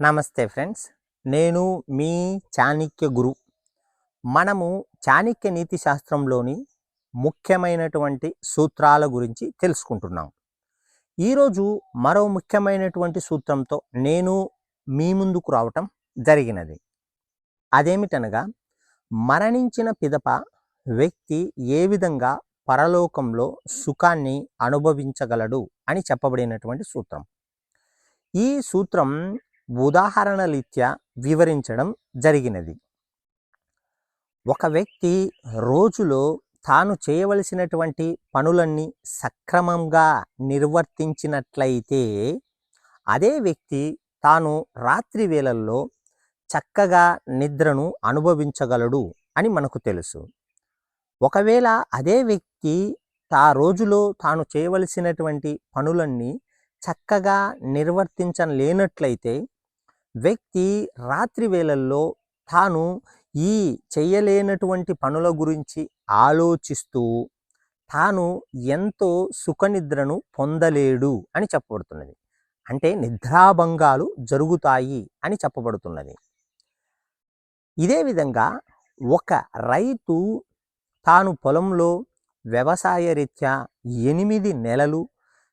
నమస్తే ఫ్రెండ్స్. నేను మీ చాణక్య గురు. మనము చాణక్య నీతి శాస్త్రంలోని ముఖ్యమైనటువంటి సూత్రాల గురించి తెలుసుకుంటున్నాం. ఈరోజు మరో ముఖ్యమైనటువంటి సూత్రంతో నేను మీ ముందుకు రావటం జరిగినది. అదేమిటనగా మరణించిన పిదప వ్యక్తి ఏ విధంగా పరలోకంలో సుఖాన్ని అనుభవించగలడు అని చెప్పబడినటువంటి సూత్రం. ఈ సూత్రం ఉదాహరణరీత్యా వివరించడం జరిగినది. ఒక వ్యక్తి రోజులో తాను చేయవలసినటువంటి పనులన్నీ సక్రమంగా నిర్వర్తించినట్లయితే అదే వ్యక్తి తాను రాత్రి వేళల్లో చక్కగా నిద్రను అనుభవించగలడు అని మనకు తెలుసు. ఒకవేళ అదే వ్యక్తి తా రోజులో తాను చేయవలసినటువంటి పనులన్నీ చక్కగా నిర్వర్తించలేనట్లయితే వ్యక్తి రాత్రి వేళల్లో తాను ఈ చేయలేనటువంటి పనుల గురించి ఆలోచిస్తూ తాను ఎంతో సుఖనిద్రను పొందలేడు అని చెప్పబడుతున్నది. అంటే నిద్రాభంగాలు జరుగుతాయి అని చెప్పబడుతున్నది. ఇదే విధంగా ఒక రైతు తాను పొలంలో వ్యవసాయ రీత్యా ఎనిమిది నెలలు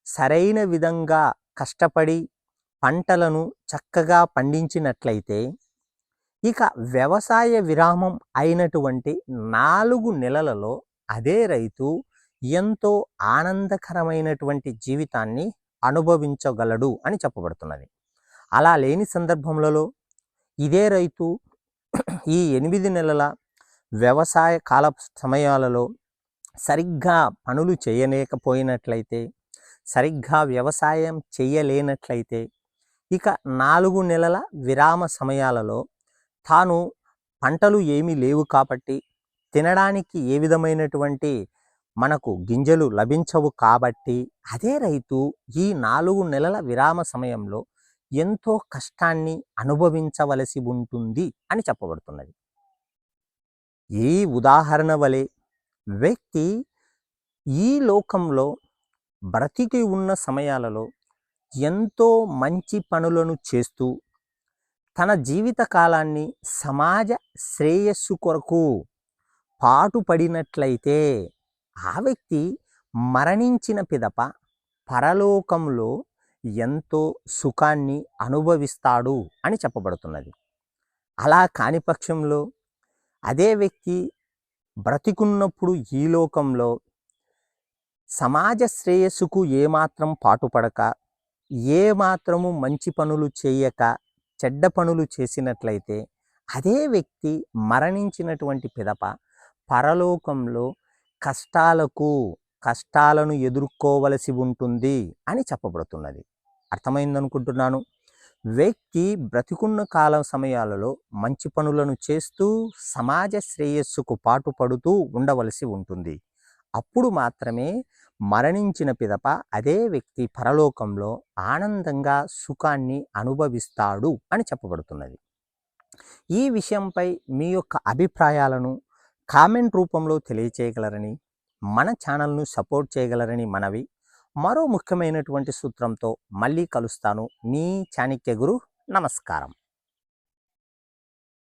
సరైన విధంగా కష్టపడి పంటలను చక్కగా పండించినట్లయితే ఇక వ్యవసాయ విరామం అయినటువంటి నాలుగు నెలలలో అదే రైతు ఎంతో ఆనందకరమైనటువంటి జీవితాన్ని అనుభవించగలడు అని చెప్పబడుతున్నది. అలా లేని సందర్భములలో ఇదే రైతు ఈ ఎనిమిది నెలల వ్యవసాయ కాల సమయాలలో సరిగ్గా పనులు చేయలేకపోయినట్లయితే సరిగ్గా వ్యవసాయం చేయలేనట్లయితే ఇక నాలుగు నెలల విరామ సమయాలలో తాను పంటలు ఏమీ లేవు కాబట్టి తినడానికి ఏ విధమైనటువంటి మనకు గింజలు లభించవు కాబట్టి అదే రైతు ఈ నాలుగు నెలల విరామ సమయంలో ఎంతో కష్టాన్ని అనుభవించవలసి ఉంటుంది అని చెప్పబడుతున్నది. ఈ ఉదాహరణ వలె వ్యక్తి ఈ లోకంలో బ్రతికి ఉన్న సమయాలలో ఎంతో మంచి పనులను చేస్తూ తన జీవిత కాలాన్ని సమాజ శ్రేయస్సు కొరకు పాటుపడినట్లయితే ఆ వ్యక్తి మరణించిన పిదప పరలోకంలో ఎంతో సుఖాన్ని అనుభవిస్తాడు అని చెప్పబడుతున్నది. అలా కాని పక్షంలో అదే వ్యక్తి బ్రతికున్నప్పుడు ఈ లోకంలో సమాజ శ్రేయస్సుకు ఏమాత్రం పాటుపడక ఏమాత్రము మంచి పనులు చేయక చెడ్డ పనులు చేసినట్లయితే అదే వ్యక్తి మరణించినటువంటి పిదప పరలోకంలో కష్టాలకు కష్టాలను ఎదుర్కోవలసి ఉంటుంది అని చెప్పబడుతున్నది. అర్థమైందనుకుంటున్నాను? వ్యక్తి బ్రతికున్న కాలం సమయాలలో మంచి పనులను చేస్తూ సమాజ శ్రేయస్సుకు పాటుపడుతూ ఉండవలసి ఉంటుంది. అప్పుడు మాత్రమే మరణించిన పిదప అదే వ్యక్తి పరలోకంలో ఆనందంగా సుఖాన్ని అనుభవిస్తాడు అని చెప్పబడుతున్నది. ఈ విషయంపై మీ యొక్క అభిప్రాయాలను కామెంట్ రూపంలో తెలియచేయగలరని మన ఛానల్ను సపోర్ట్ చేయగలరని మనవి. మరో ముఖ్యమైనటువంటి సూత్రంతో మళ్ళీ కలుస్తాను. మీ చాణక్య గురు నమస్కారం.